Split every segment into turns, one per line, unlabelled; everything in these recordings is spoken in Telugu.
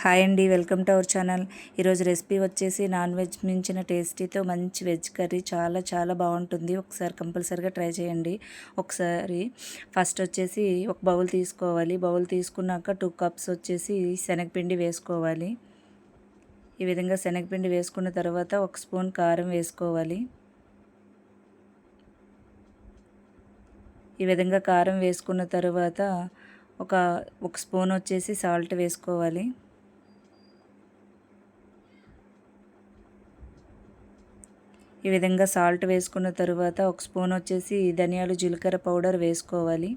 హాయ్ అండి వెల్కమ్ టు అవర్ ఛానల్. ఈరోజు రెసిపీ వచ్చేసి నాన్ వెజ్ మించిన టేస్టీతో మంచి వెజ్ కర్రీ చాలా చాలా బాగుంటుంది. ఒకసారి కంపల్సరీగా ట్రై చేయండి. ఒకసారి ఫస్ట్ వచ్చేసి ఒక బౌల్ తీసుకోవాలి. బౌల్ తీసుకున్నాక టూ కప్స్ వచ్చేసి శనగపిండి వేసుకోవాలి. ఈ విధంగా శనగపిండి వేసుకున్న తర్వాత ఒక స్పూన్ కారం వేసుకోవాలి. ఈ విధంగా కారం వేసుకున్న తర్వాత ఒక ఒక స్పూన్ వచ్చేసి సాల్ట్ వేసుకోవాలి. ఈ విధంగా సాల్ట్ వేసుకున్న తర్వాత ఒక స్పూన్ వచ్చేసి ధనియాలు జీలకర్ర పౌడర్ వేసుకోవాలి.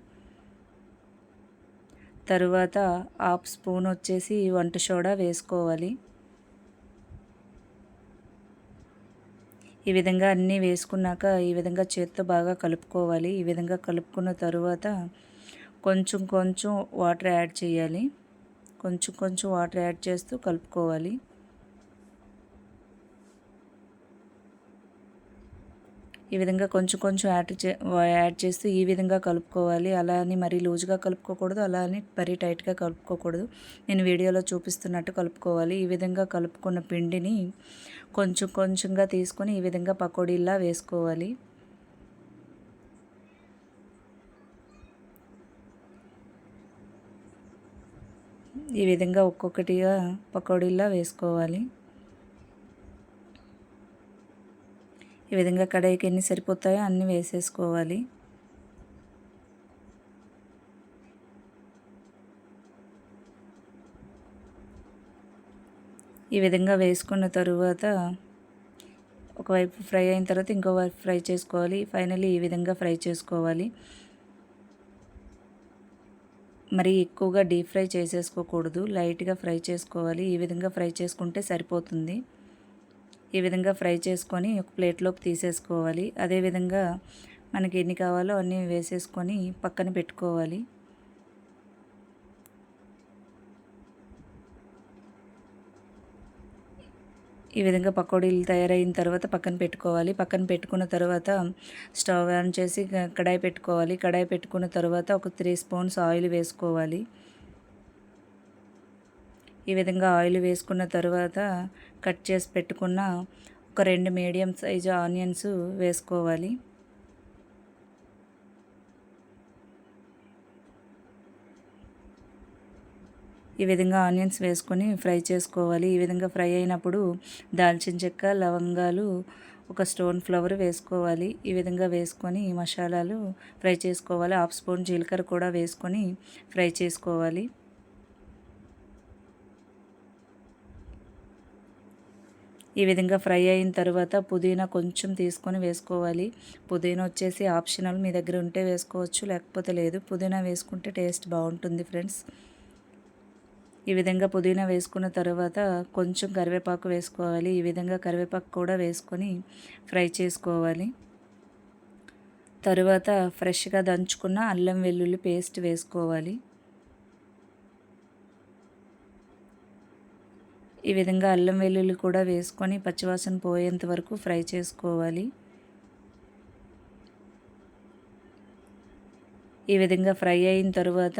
తరువాత హాఫ్ స్పూన్ వచ్చేసి వంట సోడా వేసుకోవాలి. ఈ విధంగా అన్నీ వేసుకున్నాక ఈ విధంగా చేత్తో బాగా కలుపుకోవాలి. ఈ విధంగా కలుపుకున్న తరువాత కొంచెం కొంచెం వాటర్ యాడ్ చేయాలి. కొంచెం కొంచెం వాటర్ యాడ్ చేస్తూ కలుపుకోవాలి. ఈ విధంగా కొంచెం కొంచెం యాడ్ చే యాడ్ చేస్తూ ఈ విధంగా కలుపుకోవాలి. అలా అని మరీ లూజ్గా కలుపుకోకూడదు. అలా అని మరీ టైట్గా కలుపుకోకూడదు. నేను వీడియోలో చూపిస్తున్నట్టు కలుపుకోవాలి. ఈ విధంగా కలుపుకున్న పిండిని కొంచెం కొంచెంగా తీసుకొని ఈ విధంగా పకోడీలా వేసుకోవాలి. ఈ విధంగా ఒక్కొక్కటిగా పకోడీలా వేసుకోవాలి. ఈ విధంగా కడాయికి ఎన్ని సరిపోతాయో అన్నీ వేసేసుకోవాలి. ఈ విధంగా వేసుకున్న తరువాత ఒకవైపు ఫ్రై అయిన తర్వాత ఇంకో వైపు ఫ్రై చేసుకోవాలి. ఫైనల్లీ ఈ విధంగా ఫ్రై చేసుకోవాలి. మరి ఎక్కువగా డీప్ ఫ్రై చేసేసుకోకూడదు. లైట్గా ఫ్రై చేసుకోవాలి. ఈ విధంగా ఫ్రై చేసుకుంటే సరిపోతుంది. ఈ విధంగా ఫ్రై చేసుకొని ఒక ప్లేట్లోకి తీసేసుకోవాలి. అదేవిధంగా మనకి ఎన్ని కావాలో అన్నీ వేసేసుకొని పక్కన పెట్టుకోవాలి. ఈ విధంగా పకోడీలు తయారైన తర్వాత పక్కన పెట్టుకోవాలి. పక్కన పెట్టుకున్న తర్వాత స్టవ్ ఆన్ చేసి కడాయి పెట్టుకోవాలి. కడాయి పెట్టుకున్న తర్వాత ఒక త్రీ స్పూన్స్ ఆయిల్ వేసుకోవాలి. ఈ విధంగా ఆయిల్ వేసుకున్న తర్వాత కట్ చేసి పెట్టుకున్న ఒక రెండు మీడియం సైజు ఆనియన్స్ వేసుకోవాలి. ఈ విధంగా ఆనియన్స్ వేసుకొని ఫ్రై చేసుకోవాలి. ఈ విధంగా ఫ్రై అయినప్పుడు దాల్చిన చెక్క లవంగాలు ఒక స్టోన్ ఫ్లవర్ వేసుకోవాలి. ఈ విధంగా వేసుకొని మసాలాలు ఫ్రై చేసుకోవాలి. హాఫ్ స్పూన్ జీలకర్ర కూడా వేసుకొని ఫ్రై చేసుకోవాలి. ఈ విధంగా ఫ్రై అయిన తర్వాత పుదీనా కొంచెం తీసుకొని వేసుకోవాలి. పుదీనా వచ్చేసి ఆప్షనల్ మీ దగ్గర ఉంటే వేసుకోవచ్చు లేకపోతే లేదు. పుదీనా వేసుకుంటే టేస్ట్ బాగుంటుంది ఫ్రెండ్స్. ఈ విధంగా పుదీనా వేసుకున్న తర్వాత కొంచెం కరివేపాకు వేసుకోవాలి. ఈ విధంగా కరివేపాకు కూడా వేసుకొని ఫ్రై చేసుకోవాలి. తరువాత ఫ్రెష్గా దంచుకున్న అల్లం వెల్లుల్లి పేస్ట్ వేసుకోవాలి. ఈ విధంగా అల్లం వెల్లుల్లి కూడా వేసుకొని పచ్చివాసన పోయేంత వరకు ఫ్రై చేసుకోవాలి. ఈ విధంగా ఫ్రై అయిన తర్వాత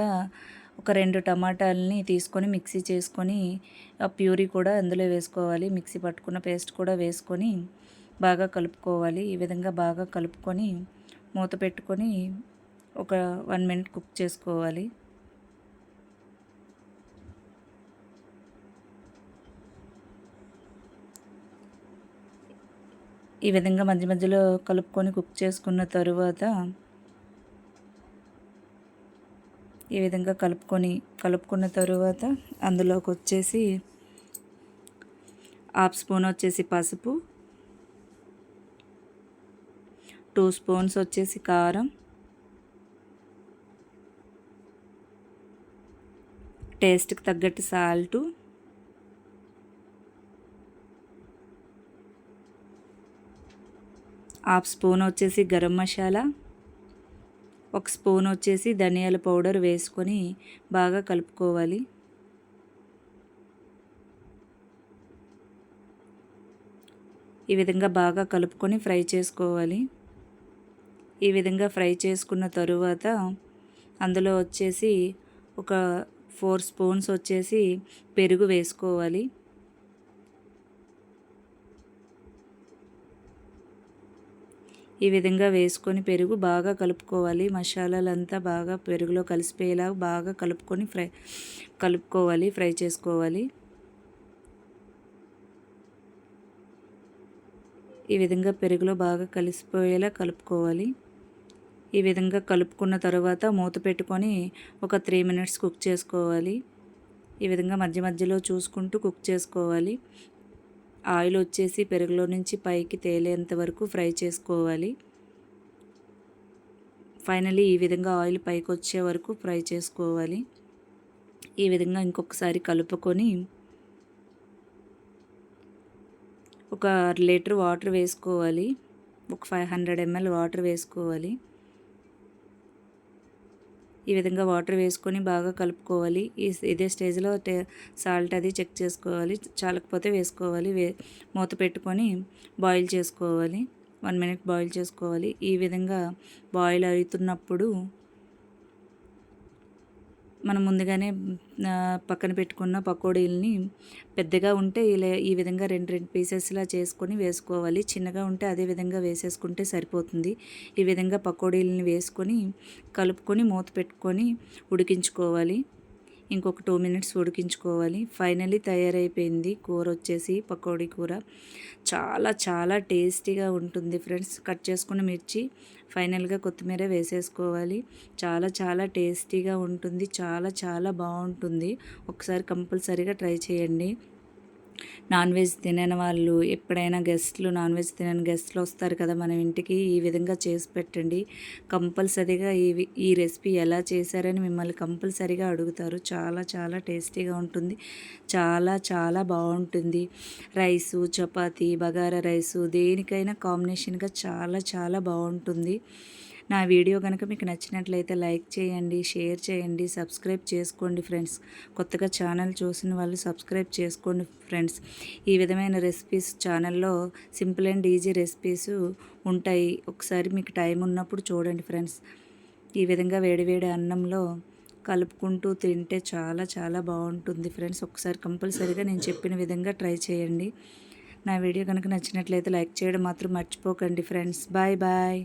ఒక రెండు టమాటాలని తీసుకొని మిక్సీ చేసుకొని ఆ ప్యూరీ కూడా అందులో వేసుకోవాలి. మిక్సీ పట్టుకున్న పేస్ట్ కూడా వేసుకొని బాగా కలుపుకోవాలి. ఈ విధంగా బాగా కలుపుకొని మూత పెట్టుకొని ఒక వన్ మినిట్ కుక్ చేసుకోవాలి. ఈ విధంగా మధ్య మధ్యలో కలుపుకొని కుక్ చేసుకున్న తరువాత ఈ విధంగా కలుపుకొని కలుపుకున్న తరువాత అందులోకి వచ్చేసి హాఫ్ స్పూన్ వచ్చేసి పసుపు టూ స్పూన్స్ వచ్చేసి కారం టేస్ట్కి తగ్గట్టు సాల్టు హాఫ్ స్పూన్ వచ్చేసి గరం మసాలా ఒక స్పూన్ వచ్చేసి ధనియాల పౌడర్ వేసుకొని బాగా కలుపుకోవాలి. ఈ విధంగా బాగా కలుపుకొని ఫ్రై చేసుకోవాలి. ఈ విధంగా ఫ్రై చేసుకున్న తరువాత అందులో వచ్చేసి ఒక ఫోర్ స్పూన్స్ వచ్చేసి పెరుగు వేసుకోవాలి. ఈ విధంగా వేసుకొని పెరుగు బాగా కలుపుకోవాలి. మసాలాలంతా బాగా పెరుగులో కలిసిపోయేలా బాగా కలుపుకొని ఫ్రై కలుపుకోవాలి ఫ్రై చేసుకోవాలి. ఈ విధంగా పెరుగులో బాగా కలిసిపోయేలా కలుపుకోవాలి. ఈ విధంగా కలుపుకున్న తర్వాత మూత పెట్టుకొని ఒక త్రీ మినిట్స్ కుక్ చేసుకోవాలి. ఈ విధంగా మధ్య మధ్యలో చూసుకుంటూ కుక్ చేసుకోవాలి. ఆయిల్ వచ్చేసి పెరుగులో నుంచి పైకి తేలేంత వరకు ఫ్రై చేసుకోవాలి. ఫైనలీ ఈ విధంగా ఆయిల్ పైకి వచ్చే వరకు ఫ్రై చేసుకోవాలి. ఈ విధంగా ఇంకొకసారి కలుపుకొని ఒక లీటర్ వాటర్ వేసుకోవాలి. ఒక ఫైవ్ హండ్రెడ్ ఎంఎల్ వాటర్ వేసుకోవాలి. ఈ విధంగా వాటర్ వేసుకొని బాగా కలుపుకోవాలి. ఈ ఇదే స్టేజ్లో సాల్ట్ అది చెక్ చేసుకోవాలి. చాలకపోతే వేసుకోవాలి. వే మూత పెట్టుకొని బాయిల్ చేసుకోవాలి. వన్ మినిట్ బాయిల్ చేసుకోవాలి. ఈ విధంగా బాయిల్ అవుతున్నప్పుడు మనం ముందుగానే పక్కన పెట్టుకున్న పకోడీలని పెద్దగా ఉంటే ఇలా ఈ విధంగా రెండు రెండు పీసెస్లా చేసుకొని వేసుకోవాలి. చిన్నగా ఉంటే అదే విధంగా వేసేసుకుంటే సరిపోతుంది. ఈ విధంగా పకోడీలని వేసుకొని కలుపుకొని మూత పెట్టుకొని ఉడికించుకోవాలి. ఇంకొక టూ మినిట్స్ ఉడికించుకోవాలి. ఫైనలీ తయారైపోయింది కూర వచ్చేసి పకోడీ కూర. చాలా చాలా టేస్టీగా ఉంటుంది ఫ్రెండ్స్. కట్ చేసుకున్న మిర్చి ఫైనల్గా కొత్తిమీర వేసేసుకోవాలి. చాలా చాలా టేస్టీగా ఉంటుంది. చాలా చాలా బాగుంటుంది. ఒకసారి కంపల్సరీగా ట్రై చేయండి. నాన్ వెజ్ తినని వాళ్ళు ఎప్పుడైనా గెస్ట్లు నాన్ వెజ్ తినని గెస్ట్లు వస్తారు కదా మన ఇంటికి ఈ విధంగా చేసి పెట్టండి. కంపల్సరీగా ఈ ఈ రెసిపీ ఎలా చేశారని మిమ్మల్ని కంపల్సరీగా అడుగుతారు. చాలా చాలా టేస్టీగా ఉంటుంది. చాలా చాలా బాగుంటుంది. రైసు చపాతీ బగారా రైసు దేనికైనా కాంబినేషన్గా చాలా చాలా బాగుంటుంది. నా వీడియో కనుక మీకు నచ్చినట్లయితే లైక్ చేయండి షేర్ చేయండి సబ్స్క్రైబ్ చేసుకోండి ఫ్రెండ్స్. కొత్తగా ఛానల్ చూసిన వాళ్ళు సబ్స్క్రైబ్ చేసుకోండి ఫ్రెండ్స్. ఈ విధమైన రెసిపీస్ ఛానల్లో సింపుల్ అండ్ ఈజీ రెసిపీస్ ఉంటాయి. ఒకసారి మీకు టైం ఉన్నప్పుడు చూడండి ఫ్రెండ్స్. ఈ విధంగా వేడివేడి అన్నంలో కలుపుకుంటూ తింటే చాలా చాలా బాగుంటుంది ఫ్రెండ్స్. ఒకసారి కంపల్సరీగా నేను చెప్పిన విధంగా ట్రై చేయండి. నా వీడియో కనుక నచ్చినట్లయితే లైక్ చేయడం మాత్రం మర్చిపోకండి ఫ్రెండ్స్. Bye bye.